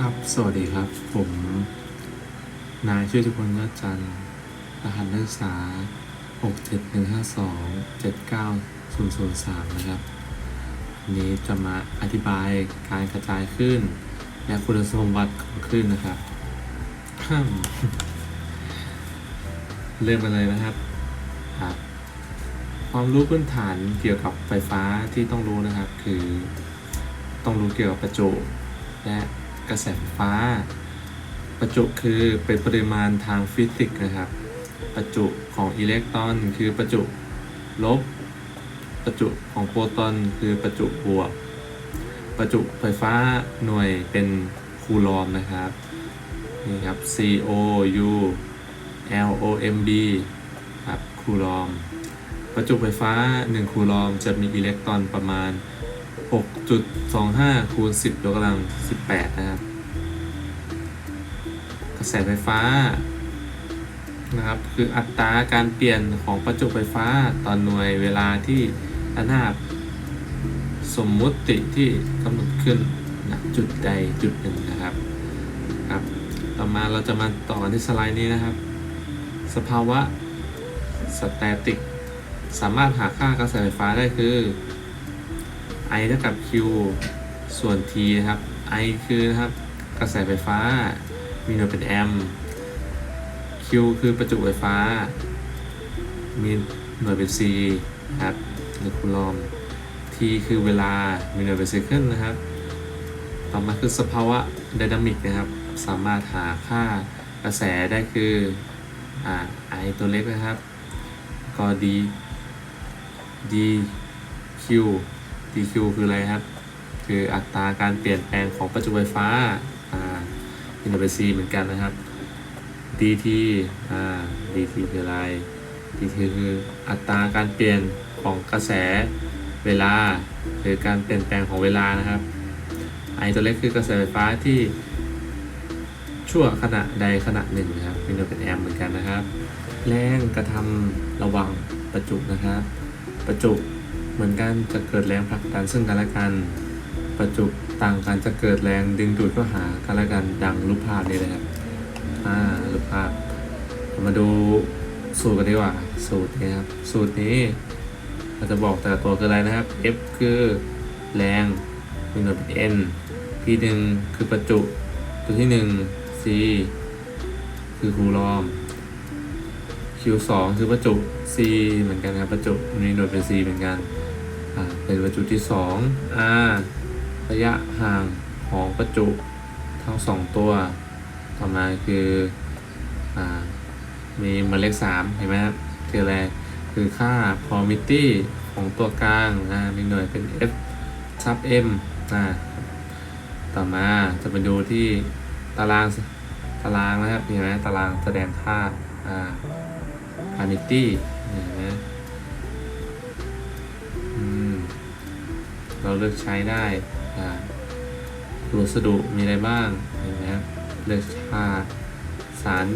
ครับ สวัสดีครับ ผม นายชื่อทุกคนยอดจันทร์รหัสนักศึกษา 67152 79003นะครับวันนี้จะมาอธิบายการกระจายคลื่น และคุณสมบัติของคลื่นนะครับ เริ่มกันเลยนะครับครับความรู้พื้นฐานเกี่ยวกับไฟฟ้าที่ต้องรู้นะครับ คือ ต้องรู้เกี่ยวกับประจุและ กระแสไฟฟ้า ประจุคือเป็นปริมาณทางฟิสิกส์นะครับ ประจุของอิเล็กตรอนคือประจุลบ ประจุของโปรตอนคือประจุบวก ประจุไฟฟ้าหน่วยเป็นคูลอมนะครับนี่ครับ C O U L O M B ครับคูลอม ประจุไฟฟ้า 1 คูลอมจะมีอิเล็กตรอนประมาณ 6.25 คูณ 10ยกกำลัง 18 นะครับ กระแสไฟฟ้านะครับ คืออัตราการเปลี่ยนของประจุไฟฟ้าต่อหน่วยเวลาที่ระนาบสมมุติที่กำหนดขึ้นณจุดใดจุดหนึ่งนะครับครับ ต่อมาเราจะมาต่อกันที่สไลด์นี้นะครับ สภาวะสแตติก สามารถหาค่ากระแสไฟฟ้าได้คือ I เท่ากับ Q ส่วน T นะครับ I คือนะครับกระแสไฟฟ้า มีหน่วยเป็นแอมป์ Q คือประจุไฟฟ้า มีหน่วยเป็น C ครับหรือคูลอม T คือเวลา มีหน่วยเป็นเซคันด์นะครับ ต่อมาคือสภาวะไดนามิกนะครับ สามารถหาค่ากระแสได้คืออ่า I ตัวเล็กนะครับ ก็ D dq dq คืออะไรครับ คืออัตราการเปลี่ยนแปลงของประจุไฟฟ้าอ่าอินเทอร์เบซีเหมือนกันนะครับ dt อ่า dt คืออะไร dt คืออัตราการเปลี่ยนของกระแสเวลา หรือการเปลี่ยนแปลงของเวลานะครับ i ตัวเล็กคือกระแสไฟฟ้าที่ชั่วขณะใดขณะหนึ่งนะครับมีหน่วยเป็นแอมป์เหมือนกันนะครับ แรงกระทำระว่างประจุนะครับ ประจุ เหมือนกันจะเกิดแรงผลักดันซึ่งกันและกัน ประจุต่างกันจะเกิดแรงดึงดูดเข้าหากันและกันดังรูปภาพนี้เลยครับอ่ารูปภาพ มาดูสูตรกันดีกว่า สูตรนี้ครับ สูตรนี้เราจะบอกแต่ตัวคืออะไรนะครับ F คือแรงมีหน่วยเป็น N P หนึ่งคือประจุ ตัวที่หนึ่ง C คือคูลอม Q2 คือประจุ C เหมือนกันครับประจุมีหน่วยเป็น C เหมือนกัน เป็นประจุที่2 R ระยะห่างของประจุทั้งสองตัว ต่อมาคืออ่ามีหมายเลข3เห็นไหมครับคืออะไรคือค่า probability ของตัวกลางอ่ามีหน่วยเป็น F sub m อ่าต่อมาจะไปดูที่ตารางตารางนะครับเห็นไหมตารางแสดงค่าอ่าพานิตี้เห็นไหม เราเลือกใช้ได้อ่าวัสดุมีอะไรบ้างเห็นไหมครับเลือกค่าสาร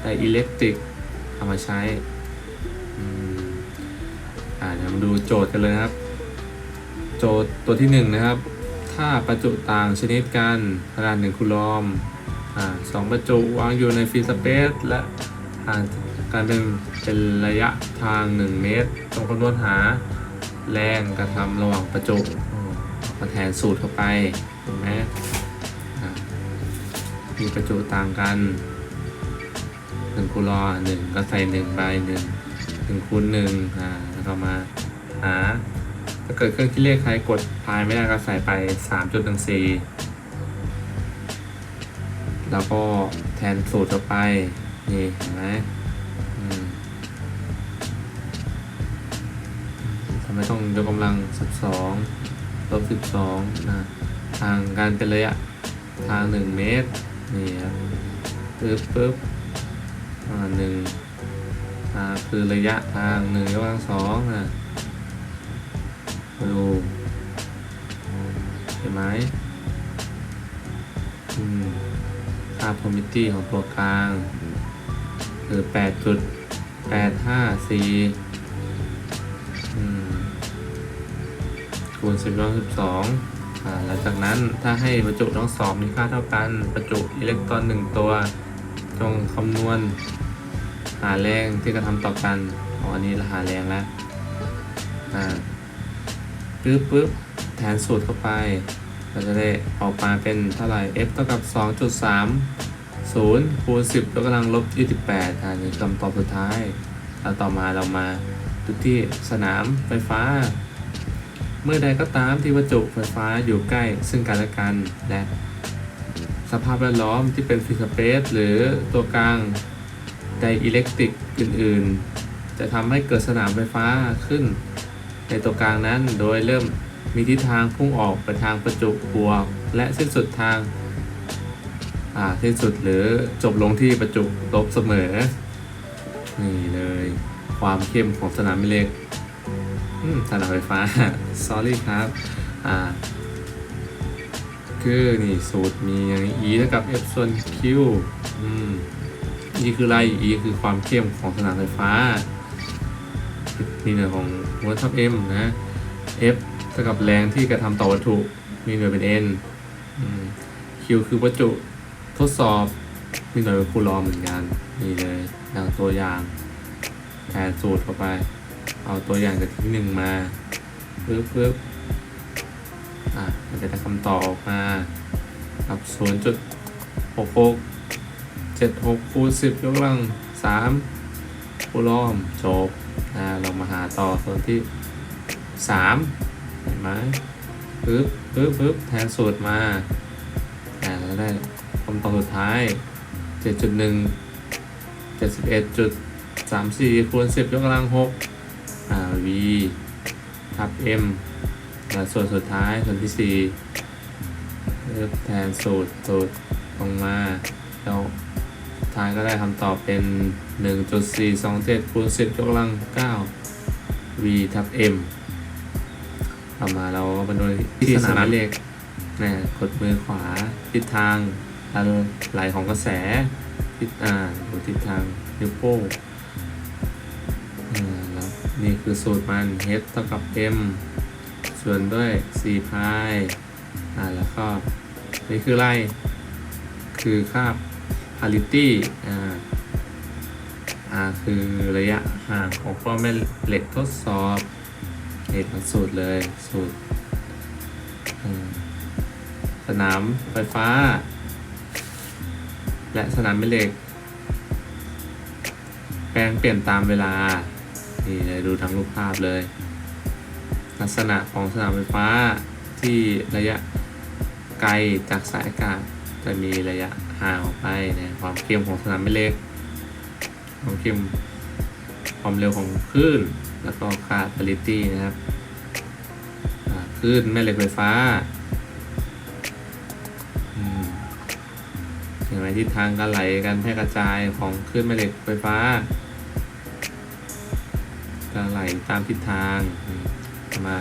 ไดอิเล็กตริกเอามาใช้อ่าเดี๋ยวมาดูโจทย์กันเลยครับ โจทย์ตัวที่หนึ่งนะครับ ถ้าประจุต่างชนิดกันขนาดหนึ่งคูลอมอ่าสองประจุวางอยู่ในฟรีสเปซและห่างกันเป็นเป็นระยะทาง 1 เมตรต้องคำนวณหา แรงกระทำระหว่างประจุมาแทนสูตรเข้าไปเห็นไหมมีประจุต่างกัน1คูลอหนึ่งก็ใส่1ใบหนึ่งหนึ่งคูณหนึ่งอ่าแล้วก็มาหาถ้าเกิดเครื่องคิดเลขใครกดพายไม่ได้ก็ใส่ไป3.14แล้วก็แทนสูตรต่อไปนี่เห็นไหมำไมต้องยกกำลัง 12ลบ12นะทางการเป็นระยะทาง 1 เมตรนี่ครับปึ๊บปึ๊บอ่าหนึ่งอ่าคือระยะทาง1ยกกำลังสองนะดูเห็นไหมอืมค่า probability ของตัวกลาง คือ8.854 คูณ 10ลบ12อ่าแล้วจากนั้นถ้าให้ประจุทั้งสองมีค่าเท่ากัน ประจุอิเล็กตรอนหนึ่งตัว จงคำนวณ หาแรงที่กระทำต่อกันอ๋ออันนี้เราหาแรงแล้วอ่าปึ๊บปึ๊บแทนสูตรเข้าไป เราจะได้ออกมาเป็นเท่าไหร่ f เท่ากับ 2.3 0คูณ10ยกกำลังลบ28อันนี้คำตอบสุดท้ายแล้วต่อมาเรามาดูที่สนามไฟฟ้า เมื่อใดก็ตามที่วัตถุไฟฟ้าอยู่ใกล้ซึ่งกันและกัน และ สภาพแวดล้อมที่เป็นฟรีสเปซหรือตัวกลางไดอิเล็กตริกอื่น ๆ จะทำให้เกิดสนามไฟฟ้าขึ้น ในตัวกลางนั้นโดยเริ่มมีทิศทางพุ่งออกไปทางประจุบวก และสิ้นสุดทางอ่าสิ้นสุดหรือจบลงที่ประจุลบเสมอ นี่เลย ความเข้มของสนามแม่เหล็ก สนามไฟฟ้า sorry ครับ อ่า คือนี่สูตรมีอย่างนี้ e เท่ากับ f ส่วน q อืม e คืออะไร e คือความเข้มของสนามไฟฟ้ามีหน่วยของวลต์ทับ m นะ f เท่ากับแรงที่กระทำต่อวัตถุ มีหน่วยเป็น n อืม q คือวัตถุทดสอบมีหน่วยเป็นคูลอมเหมือนกัน นี่เลยอย่างตัวอย่างแทนสูตรเข้าไป เอาตัวอย่างจากที่หนึ่งมาปึ๊บปึ๊บอะมันจะได้คำตอบออกมากับ0.66 76คูณ10ยกกำลัง3คูณล้อมจบอ่าเรามาหาต่อส่วนที่3เห็นไหมปึ๊บปึ๊บปึ๊บแทนสูตรมาอ่าแล้วได้คำตอบสุดท้าย7.1 71.34คูณ10ยกกำลัง6อ่า v ทับ m และส่วนสุดท้ายส่วนที่สี่เลือกแทนสูตรสูตรลงมา แล้วท้ายก็ได้คำตอบเป็น 1.427คูณ10ยกกำลัง 9 v ทับ m ต่อมาเราก็มาดูที่สนามเลขนะกดมือขวาทิศทางการไหลของกระแสทิศอ่าดูทิศทางนิ้วโป้ง นี่คือสูตรมัน h เท่ากับ m ส่วนด้วย4พายอ่าแล้วก็นี่คืออะไร คือค่า parity อ่าอ่าคือระยะห่างของก้อนแม่เหล็กทดสอบเหตุสูตรเลยสูตรสนามไฟฟ้า และสนามแม่เหล็ก แปลงเปลี่ยนตามเวลา นี่เลยดูทั้งรูปภาพเลย ลักษณะของสนามไฟฟ้าที่ระยะไกลจากสายอากาศจะมีระยะห่างออกไปเนี่ยความเข้มของสนามแม่เหล็ก ความเข้มความเร็วของคลื่น แล้วก็ค่า parity นะครับคลื่นแม่เหล็กไฟฟ้าอืมเห็นไหมทิศทางการไหลการแพร่กระจายของคลื่นแม่เหล็กไฟฟ้า การไหลตามทิศทางมา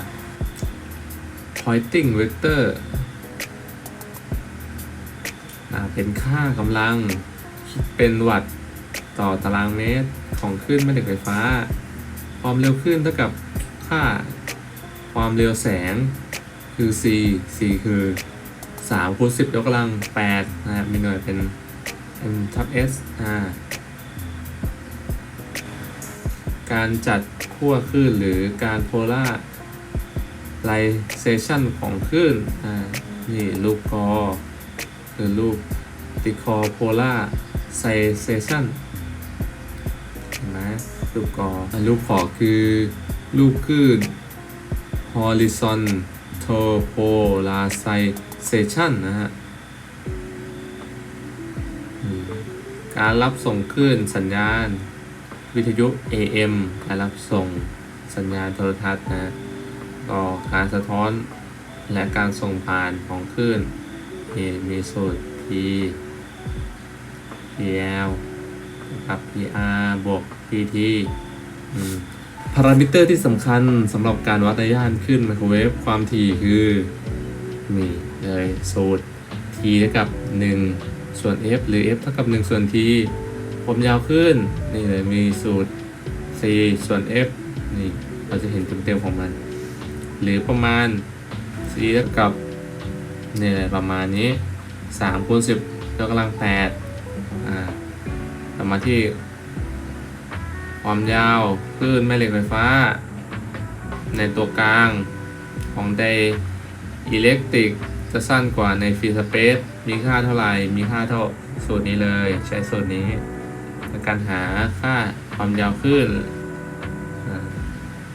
pointing vector เป็นค่ากำลังเป็นวัตต์ต่อตารางเมตรของคลื่นแม่เหล็กไฟฟ้า ความเร็วคลื่นเท่ากับค่าความเร็วแสงคือ c c คือ3คูณ10ยกกำลัง8นะครับมีหน่วยเป็น m ทับ s อ่า การจัดขั้วคลื่นหรือการโพล่าไลเซชันของคลื่นอ่านี่รูปกอคือรูปติคอโพล่าไซเซชันเห็นไหมรูปกออะรูปขอคือรูปคลื่น horizontal polarization นะฮะการรับส่งคลื่นสัญญาณ วิทยุ AM การรับส่งสัญญาณโทรทัศน์นะก็การสะท้อนและการส่งผ่านของคลื่นมีมีสูตร P PL กับ PR บวก PT พารามิเตอร์ที่สำคัญสำหรับการวัดในย่านคลื่นไมโครเวฟความถี่คือมีเลยสูตร T เท่ากับ 1 ส่วน F หรือ F เท่ากับ 1 ส่วน T ผมยาวขึ้น นี่เลยมีสูตร C ส่วน F นี่เราจะเห็นเต็มๆของมัน หรือประมาณ C เท่ากับนี่เลยประมาณนี้สามคูณสิบยกกำลังแปดอ่าต่อมาที่ ความยาวคลื่นแม่เหล็กไฟฟ้า ในตัวกลางของไดอิเล็กตริกจะสั้นกว่าในฟรีสเปซมีค่าเท่าไหร่ มีค่าเท่าสูตรนี้เลย ใช้สูตรนี้ ในการหาค่าความยาวคลื่น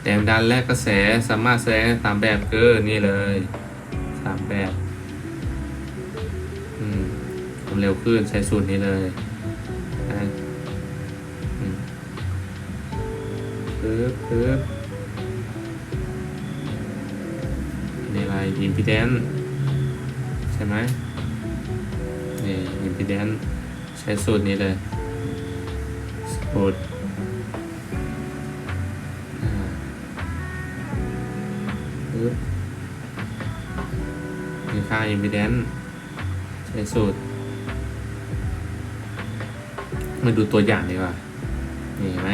แรงดันและกระแสสามารถแสดงสามแบบคือนี่เลยสามแบบความเร็วคลื่นใช้สูตรนี้เลยปึ๊บปึ๊บนี่อะไร impedance ใช่ไหมนี่ impedance ใช้สูตรนี้เลย สูตรอ่าปึ๊บมีค่า impedance ใช้สูตร มาดูตัวอย่างดีกว่า นี่เห็นไหม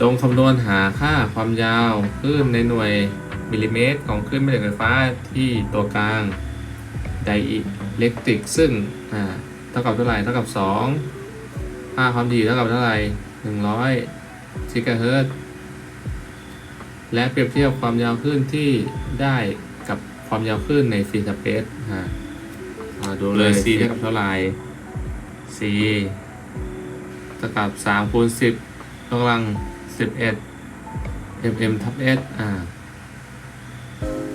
จงคำนวณหาค่าความยาวคลื่นในหน่วยมิลลิเมตร ของคลื่นแม่เหล็กไฟฟ้าที่ตัวกลางไดอิเล็กตริก ซึ่งอ่าเท่ากับเท่าไหร่เท่ากับ 2 ค่าความถี่เท่ากับเท่าไหร่100กิกะเฮิรตซ์และเปรียบเทียบความยาวคลื่นที่ได้กับความยาวคลื่นในฟรีสเปซอ่ามาดูเลย c เท่ากับเท่าไหร่ c เท่ากับ3คูณ10ยกกำลัง11 mm ทับ s อ่า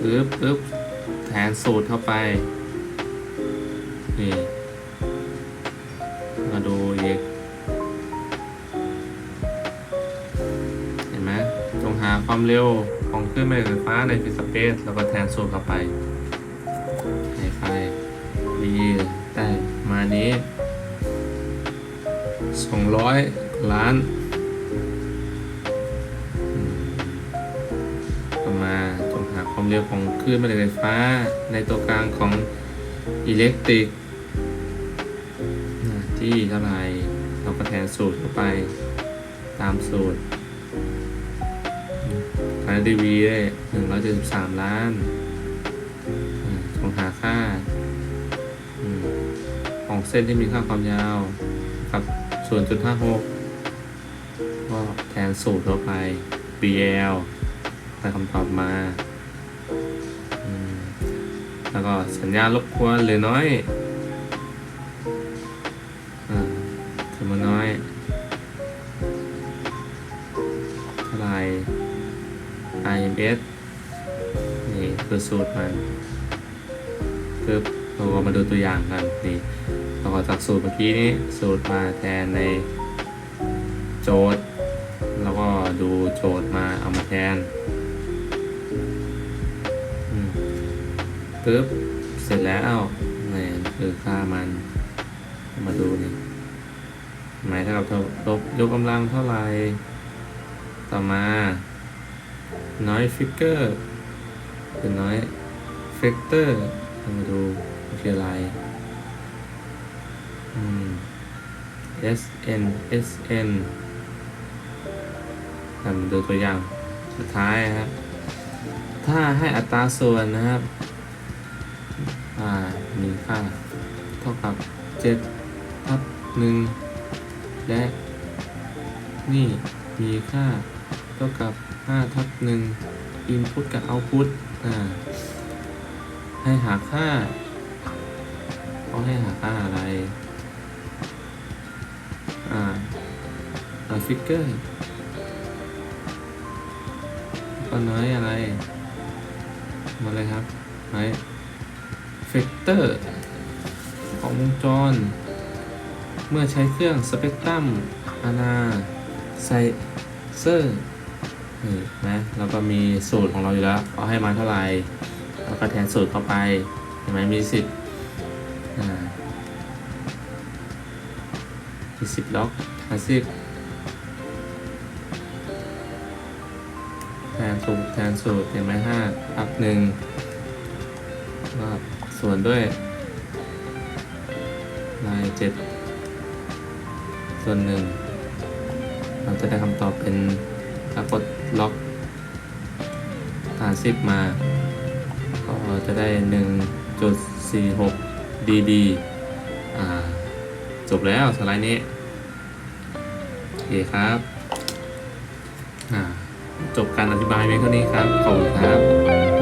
ปึ๊บปึ๊บแทนสูตรเข้าไป นี่ ความเร็วของคลื่นแม่เหล็กไฟฟ้าในฟิสเปซแล้วก็แทนสูตรเข้าไปให้ไฟดีได้มานี้ 200 ล้าน ต่อมาจงหาความเร็วของคลื่นแม่เหล็กไฟฟ้าในตัวกลางของอิเล็กตริกที่เท่าไหร่เราก็แทนสูตรเข้าไปตามสูตร การดีวีได้หนึ่งร้อยเจ็ดสิบสามล้านอ่าจงหาค่าของเส้นที่มีค่าความยาวกับ0.56ก็แทนสูตรเข้าไป BL ได้คำตอบมา แล้วก็สัญญาณรบกวนหรือน้อยอถือมาน้อยเท่าไหร่ IMS นี่คือสูตรมันปึ๊บเราก็มาดูตัวอย่างกันนี่เราก็จากสูตรเมื่อกี้นี้สูตรมาแทนในโจทย์ แล้วก็ดูโจทย์มาเอามาแทนปึ๊บเสร็จแล้วนี่คือค่ามัน มาดูนี่หมายเท่ากับเท่าลบยกกำลังเท่าไหร่ต่อมา น้อยฟิกเกอร์คือน้อยเฟกเตอร์มาดูคืออะไรอืม S N S N ทำดูตัวอย่างสุดท้ายนะครับ ถ้าให้อัตราส่วนนะครับ อ่า มีค่า เท่ากับ 7 ทับ 1 และ นี่มีค่า เท่ากับ5ทับ1 input กับ output อ่าให้หาค่าเขาให้หาค่าอะไรอ่าอ่าฟิกเกอร์ก็น้อยอะไร มาเลยครับน้อยเฟกเตอร์ ของวงจร เมื่อใช้เครื่องสเปกตรัมอานาไซเซอร์ นี่นะแล้วก็มีสูตรของเราอยู่แล้วเขาให้มาเท่าไหร่แล้วก็แทนสูตรเข้าไปเห็นไหมมีสิบอ่ามีสิบล็อกหาสิบแทนสูตรแทนสูตรเห็นไหมห้าทับหนึ่งก็ส่วนด้วยลายเจ็ดส่วนหนึ่งเราจะได้คำตอบเป็น ถ้ากดล็อกฐานสิบมา ก็จะได้หนึ่งจุด46 dd จบแล้วสไลด์นี้โอเคครับจบการอธิบายเพียงเท่านี้ครับ ขอบคุณครับ